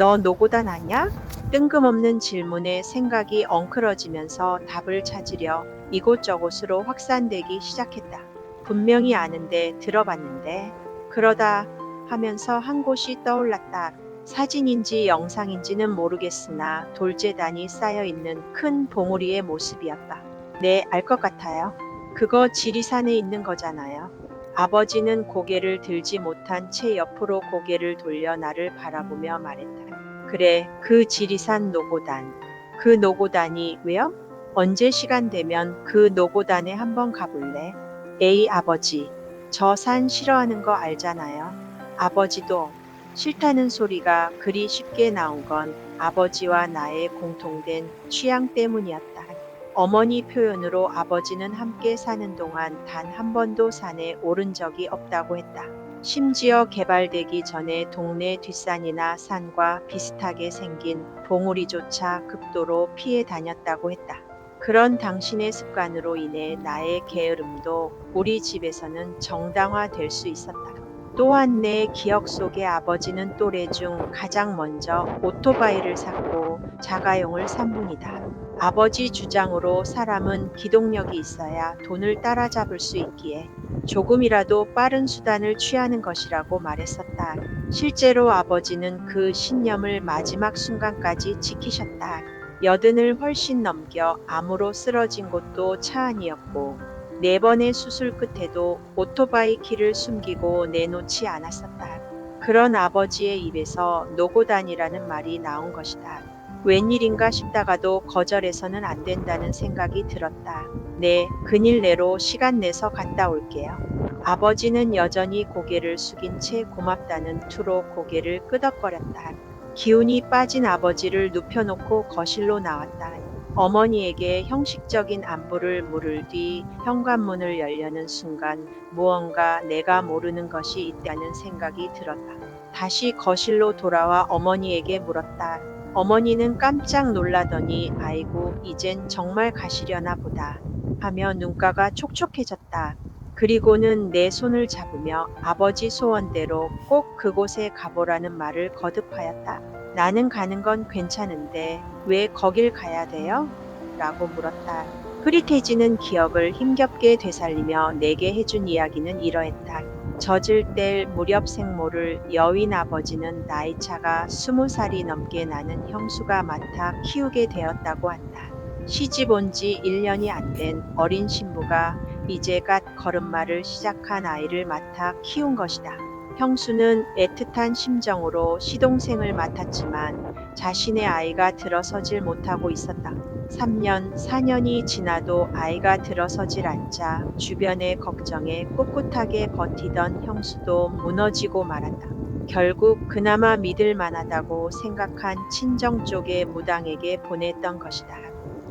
너 노고단 아냐? 뜬금없는 질문에 생각이 엉클어지면서 답을 찾으려 이곳저곳으로 확산되기 시작했다. 분명히 아는데 들어봤는데 그러다 하면서 한 곳이 떠올랐다. 사진인지 영상인지는 모르겠으나 돌재단이 쌓여 있는 큰 봉우리의 모습이었다. 네, 알 것 같아요. 그거 지리산에 있는 거잖아요. 아버지는 고개를 들지 못한 채 옆으로 고개를 돌려 나를 바라보며 말했다. 그래, 그 지리산 노고단. 그 노고단이 왜요? 언제 시간 되면 그 노고단에 한번 가볼래? 에이, 아버지. 저 산 싫어하는 거 알잖아요. 아버지도 싫다는 소리가 그리 쉽게 나온 건 아버지와 나의 공통된 취향 때문이었다. 어머니 표현으로 아버지는 함께 사는 동안 단 한 번도 산에 오른 적이 없다고 했다. 심지어 개발되기 전에 동네 뒷산이나 산과 비슷하게 생긴 봉우리조차 극도로 피해 다녔다고 했다. 그런 당신의 습관으로 인해 나의 게으름도 우리 집에서는 정당화될 수 있었다. 또한 내 기억 속에 아버지는 또래 중 가장 먼저 오토바이를 샀고 자가용을 산 분이다. 아버지 주장으로 사람은 기동력이 있어야 돈을 따라잡을 수 있기에 조금이라도 빠른 수단을 취하는 것이라고 말했었다. 실제로 아버지는 그 신념을 마지막 순간까지 지키셨다. 여든을 훨씬 넘겨 암으로 쓰러진 곳도 차 안이었고 네 번의 수술 끝에도 오토바이 키를 숨기고 내놓지 않았었다. 그런 아버지의 입에서 노고단이라는 말이 나온 것이다. 웬일인가 싶다가도 거절해서는 안 된다는 생각이 들었다. 네, 근일 내로 시간 내서 갔다 올게요. 아버지는 여전히 고개를 숙인 채 고맙다는 투로 고개를 끄덕거렸다. 기운이 빠진 아버지를 눕혀놓고 거실로 나왔다. 어머니에게 형식적인 안부를 물을 뒤 현관문을 열려는 순간 무언가 내가 모르는 것이 있다는 생각이 들었다. 다시 거실로 돌아와 어머니에게 물었다. 어머니는 깜짝 놀라더니 아이고 이젠 정말 가시려나 보다 하며 눈가가 촉촉해졌다. 그리고는 내 손을 잡으며 아버지 소원대로 꼭 그곳에 가보라는 말을 거듭하였다. 나는 가는 건 괜찮은데 왜 거길 가야 돼요? 라고 물었다. 흐릿해지는 기억을 힘겹게 되살리며 내게 해준 이야기는 이러했다. 젖을 뗄 무렵 생모를 여윈 아버지는 나이 차가 스무 살이 넘게 나는 형수가 맡아 키우게 되었다고 한다. 시집 온 지 1년이 안 된 어린 신부가 이제 갓 걸음마를 시작한 아이를 맡아 키운 것이다. 형수는 애틋한 심정으로 시동생을 맡았지만 자신의 아이가 들어서질 못하고 있었다. 3년, 4년이 지나도 아이가 들어서질 않자 주변의 걱정에 꿋꿋하게 버티던 형수도 무너지고 말았다. 결국 그나마 믿을 만하다고 생각한 친정 쪽의 무당에게 보냈던 것이다.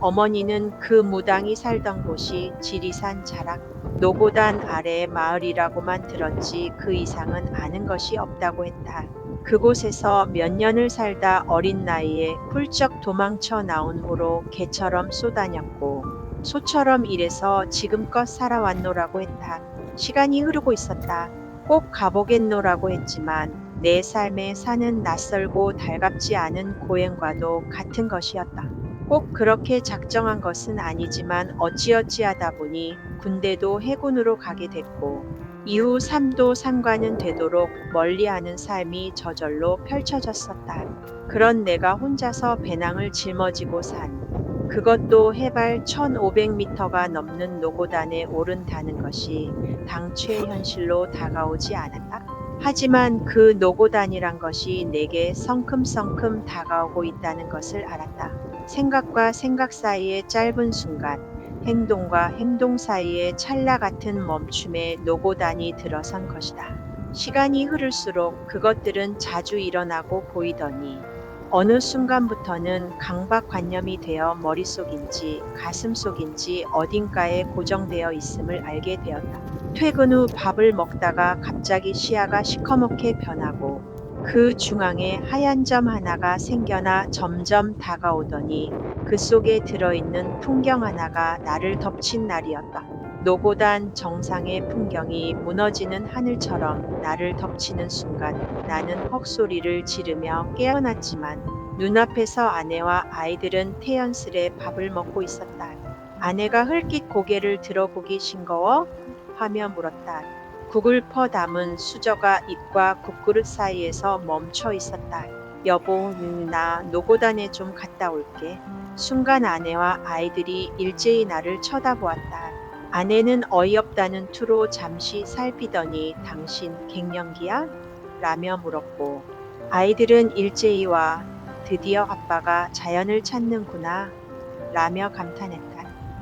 어머니는 그 무당이 살던 곳이 지리산 자락 노고단 아래 마을이라고만 들었지 그 이상은 아는 것이 없다고 했다. 그곳에서 몇 년을 살다 어린 나이에 훌쩍 도망쳐 나온 후로 개처럼 쏘다녔고 소처럼 일해서 지금껏 살아왔노라고 했다. 시간이 흐르고 있었다. 꼭 가보겠노라고 했지만 내 삶에 사는 낯설고 달갑지 않은 고행과도 같은 것이었다. 꼭 그렇게 작정한 것은 아니지만 어찌어찌 하다 보니 군대도 해군으로 가게 됐고 이후 삶도 상관은 되도록 멀리하는 삶이 저절로 펼쳐졌었다. 그런 내가 혼자서 배낭을 짊어지고 산 그것도 해발 1500m가 넘는 노고단에 오른다는 것이 당최 현실로 다가오지 않았다. 하지만 그 노고단이란 것이 내게 성큼성큼 다가오고 있다는 것을 알았다. 생각과 생각 사이의 짧은 순간, 행동과 행동 사이의 찰나 같은 멈춤에 노고단이 들어선 것이다. 시간이 흐를수록 그것들은 자주 일어나고 보이더니 어느 순간부터는 강박관념이 되어 머릿속인지 가슴속인지 어딘가에 고정되어 있음을 알게 되었다. 퇴근 후 밥을 먹다가 갑자기 시야가 시커멓게 변하고 그 중앙에 하얀 점 하나가 생겨나 점점 다가오더니 그 속에 들어있는 풍경 하나가 나를 덮친 날이었다. 노고단 정상의 풍경이 무너지는 하늘처럼 나를 덮치는 순간 나는 헉소리를 지르며 깨어났지만 눈앞에서 아내와 아이들은 태연스레 밥을 먹고 있었다. 아내가 흘낏 고개를 들어보기 싱거워 하며 물었다. 국을 퍼 담은 수저가 입과 국그릇 사이에서 멈춰 있었다. 여보, 음, 나 노고단에 좀 갔다 올게. 순간 아내와 아이들이 일제히 나를 쳐다보았다. 아내는 어이없다는 투로 잠시 살피더니 당신 갱년기야? 라며 물었고 아이들은 일제히 와 드디어 아빠가 자연을 찾는구나 라며 감탄했다.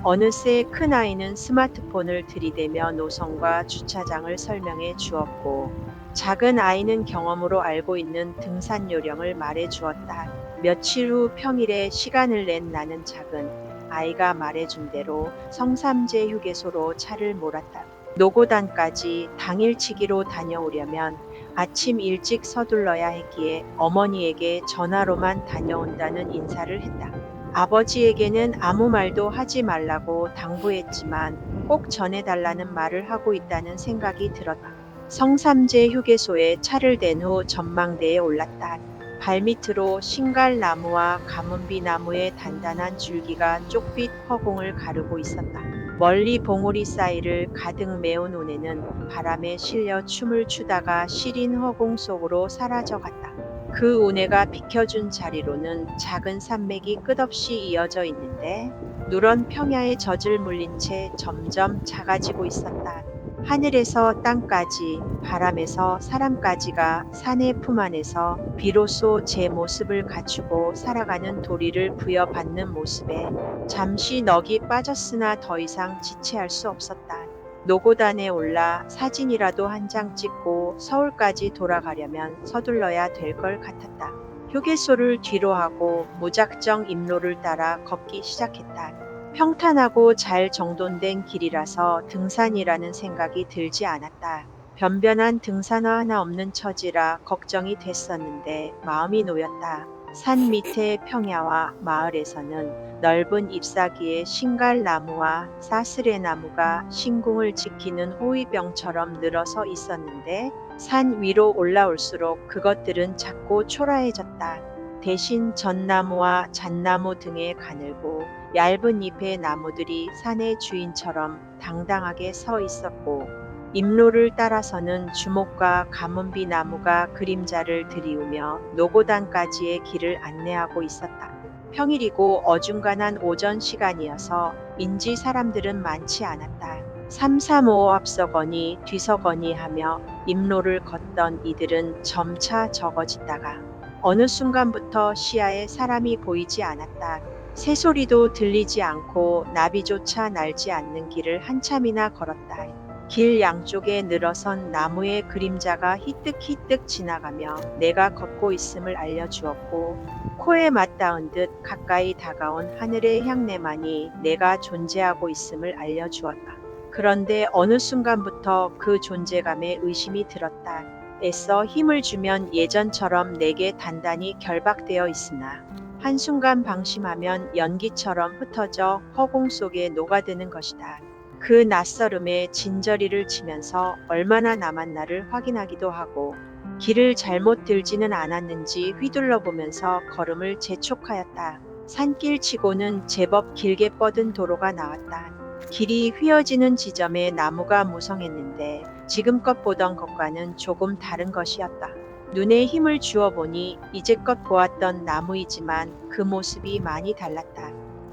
어느새 큰아이는 스마트폰을 들이대며 노선과 주차장을 설명해 주었고 작은 아이는 경험으로 알고 있는 등산 요령을 말해 주었다. 며칠 후 평일에 시간을 낸 나는 작은 아이가 말해준 대로 성삼재 휴게소로 차를 몰았다. 노고단까지 당일치기로 다녀오려면 아침 일찍 서둘러야 했기에 어머니에게 전화로만 다녀온다는 인사를 했다. 아버지에게는 아무 말도 하지 말라고 당부했지만 꼭 전해달라는 말을 하고 있다는 생각이 들었다. 성삼재 휴게소에 차를 댄 후 전망대에 올랐다. 발밑으로 신갈나무와 가문비 나무의 단단한 줄기가 쪽빛 허공을 가르고 있었다. 멀리 봉우리 사이를 가득 메운 운해는 바람에 실려 춤을 추다가 시린 허공 속으로 사라져 갔다. 그 운해가 비켜준 자리로는 작은 산맥이 끝없이 이어져 있는데 누런 평야에 젖을 물린 채 점점 작아지고 있었다. 하늘에서 땅까지, 바람에서 사람까지가 산의 품 안에서 비로소 제 모습을 갖추고 살아가는 도리를 부여받는 모습에 잠시 넋이 빠졌으나 더 이상 지체할 수 없었다. 노고단에 올라 사진이라도 한 장 찍고 서울까지 돌아가려면 서둘러야 될 걸 같았다. 휴게소를 뒤로 하고 무작정 임로를 따라 걷기 시작했다. 평탄하고 잘 정돈된 길이라서 등산이라는 생각이 들지 않았다. 변변한 등산화 하나 없는 처지라 걱정이 됐었는데 마음이 놓였다. 산 밑의 평야와 마을에서는 넓은 잎사귀의 신갈나무와 사스레나무가 신궁을 지키는 호위병처럼 늘어서 있었는데 산 위로 올라올수록 그것들은 작고 초라해졌다. 대신 전나무와 잣나무 등에 가늘고 얇은 잎의 나무들이 산의 주인처럼 당당하게 서 있었고 임로를 따라서는 주목과 가문비 나무가 그림자를 들이우며 노고단까지의 길을 안내하고 있었다. 평일이고 어중간한 오전 시간이어서 인지 사람들은 많지 않았다. 삼삼오오 앞서거니 뒤서거니 하며 임로를 걷던 이들은 점차 적어지다가 어느 순간부터 시야에 사람이 보이지 않았다. 새소리도 들리지 않고 나비조차 날지 않는 길을 한참이나 걸었다. 길 양쪽에 늘어선 나무의 그림자가 희뜩희뜩 지나가며 내가 걷고 있음을 알려주었고 코에 맞닿은 듯 가까이 다가온 하늘의 향내만이 내가 존재하고 있음을 알려주었다. 그런데 어느 순간부터 그 존재감에 의심이 들었다. 애써 힘을 주면 예전처럼 내게 단단히 결박되어 있으나 한순간 방심하면 연기처럼 흩어져 허공 속에 녹아드는 것이다. 그 낯설음에 진저리를 치면서 얼마나 남았나를 확인하기도 하고 길을 잘못 들지는 않았는지 휘둘러 보면서 걸음을 재촉하였다. 산길 치고는 제법 길게 뻗은 도로가 나왔다. 길이 휘어지는 지점에 나무가 무성했는데 지금껏 보던 것과는 조금 다른 것이었다. 눈에 힘을 주어 보니 이제껏 보았던 나무이지만 그 모습이 많이 달랐다.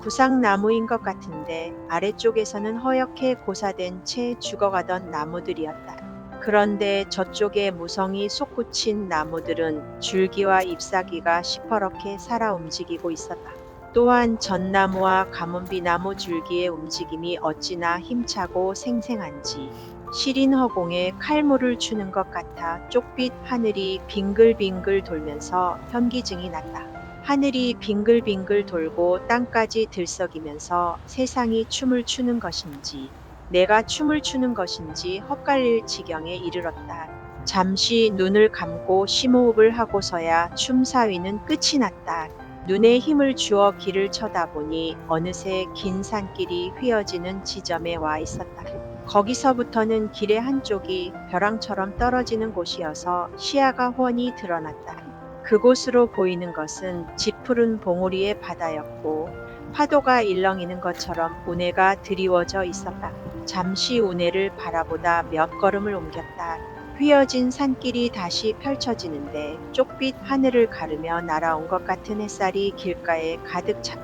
구상나무인 것 같은데 아래쪽에서는 허옇게 고사된 채 죽어가던 나무들이었다. 그런데 저쪽에 무성이 솟구친 나무들은 줄기와 잎사귀가 시퍼렇게 살아 움직이고 있었다. 또한 전나무와 가문비 나무 줄기의 움직임이 어찌나 힘차고 생생한지 시린 허공에 칼물을 추는 것 같아 쪽빛 하늘이 빙글빙글 돌면서 현기증이 났다. 하늘이 빙글빙글 돌고 땅까지 들썩이면서 세상이 춤을 추는 것인지 내가 춤을 추는 것인지 헛갈릴 지경에 이르렀다. 잠시 눈을 감고 심호흡을 하고서야 춤사위는 끝이 났다. 눈에 힘을 주어 길을 쳐다보니 어느새 긴 산길이 휘어지는 지점에 와 있었다. 거기서부터는 길의 한쪽이 벼랑처럼 떨어지는 곳이어서 시야가 훤히 드러났다. 그곳으로 보이는 것은 짙푸른 봉우리의 바다였고 파도가 일렁이는 것처럼 운해가 드리워져 있었다. 잠시 운해를 바라보다 몇 걸음을 옮겼다. 휘어진 산길이 다시 펼쳐지는데 쪽빛 하늘을 가르며 날아온 것 같은 햇살이 길가에 가득 차가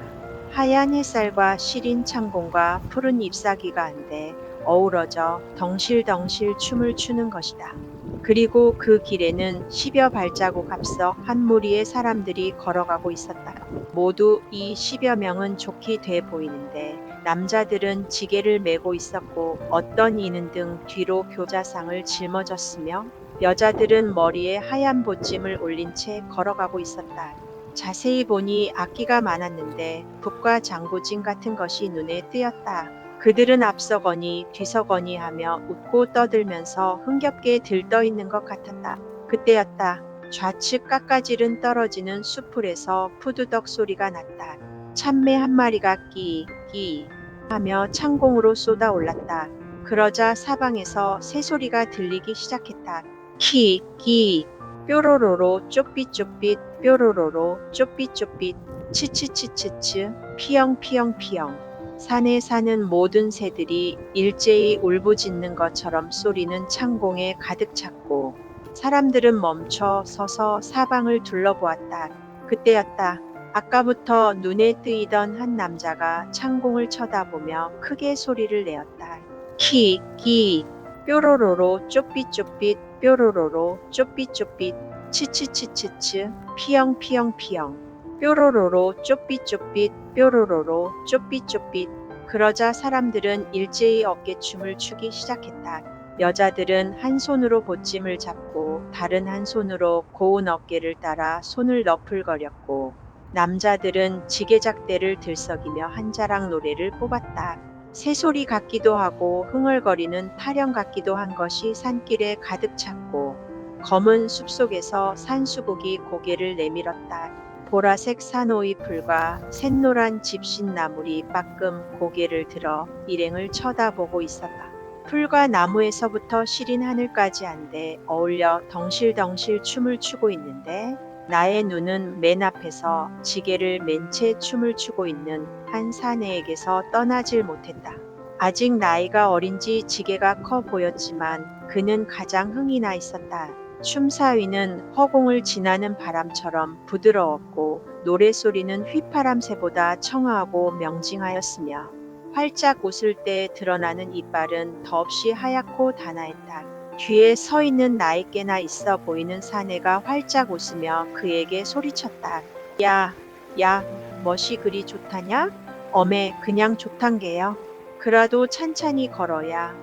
하얀 햇살과 시린 창공과 푸른 잎사귀가 한데 어우러져 덩실덩실 춤을 추는 것이다. 그리고 그 길에는 10여 발자국 앞서 한 무리의 사람들이 걸어가고 있었다. 모두 이 10여 명은 좋게 돼 보이는데 남자들은 지게를 메고 있었고 어떤 이는 등 뒤로 교자상을 짊어졌으며 여자들은 머리에 하얀 보찜을 올린 채 걸어가고 있었다. 자세히 보니 악기가 많았는데 북과 장구진 같은 것이 눈에 띄었다. 그들은 앞서거니 뒤서거니 하며 웃고 떠들면서 흥겹게 들떠 있는 것 같았다. 그때였다. 좌측 깎아지른 떨어지는 수풀에서 푸드덕 소리가 났다. 참매 한 마리가 끼, 끼 하며 창공으로 쏟아 올랐다. 그러자 사방에서 새소리가 들리기 시작했다. 키, 끼, 뾰로로로 쪽빛쪽빛, 뾰로로로 쪽빛쪽빛, 치치치치치, 피영피영피영. 산에 사는 모든 새들이 일제히 울부짖는 것처럼 소리는 창공에 가득 찼고 사람들은 멈춰 서서 사방을 둘러보았다. 그때였다. 아까부터 눈에 뜨이던 한 남자가 창공을 쳐다보며 크게 소리를 내었다. 키, 기, 뾰로로로 쪽빛쪽빛, 뾰로로로 쪽빛쪽빛, 치치치치치, 피영피영피영. 뾰로로로 쪽빛쪽빛, 뾰로로로 쪽빛쪽빛. 그러자 사람들은 일제히 어깨춤을 추기 시작했다. 여자들은 한 손으로 보찜을 잡고 다른 한 손으로 고운 어깨를 따라 손을 너풀거렸고 남자들은 지게작대를 들썩이며 한자락 노래를 뽑았다. 새소리 같기도 하고 흥얼거리는 타령 같기도 한 것이 산길에 가득 찼고 검은 숲속에서 산수국이 고개를 내밀었다. 보라색 산호의 풀과 샛노란 집신나물이 빠끔 고개를 들어 일행을 쳐다보고 있었다. 풀과 나무에서부터 시린 하늘까지 한데 어울려 덩실덩실 춤을 추고 있는데 나의 눈은 맨 앞에서 지게를 맨 채 춤을 추고 있는 한 사내에게서 떠나질 못했다. 아직 나이가 어린지 지게가 커 보였지만 그는 가장 흥이 나 있었다. 춤사위는 허공을 지나는 바람처럼 부드러웠고 노래소리는 휘파람새보다 청아하고 명징하였으며 활짝 웃을 때 드러나는 이빨은 더없이 하얗고 단아했다. 뒤에 서 있는 나이께나 있어 보이는 사내가 활짝 웃으며 그에게 소리쳤다. 야, 야, 멋이 그리 좋다냐? 어메, 그냥 좋단게요. 그라도 찬찬히 걸어야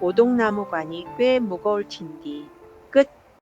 오동나무관이 꽤 무거울 텐디.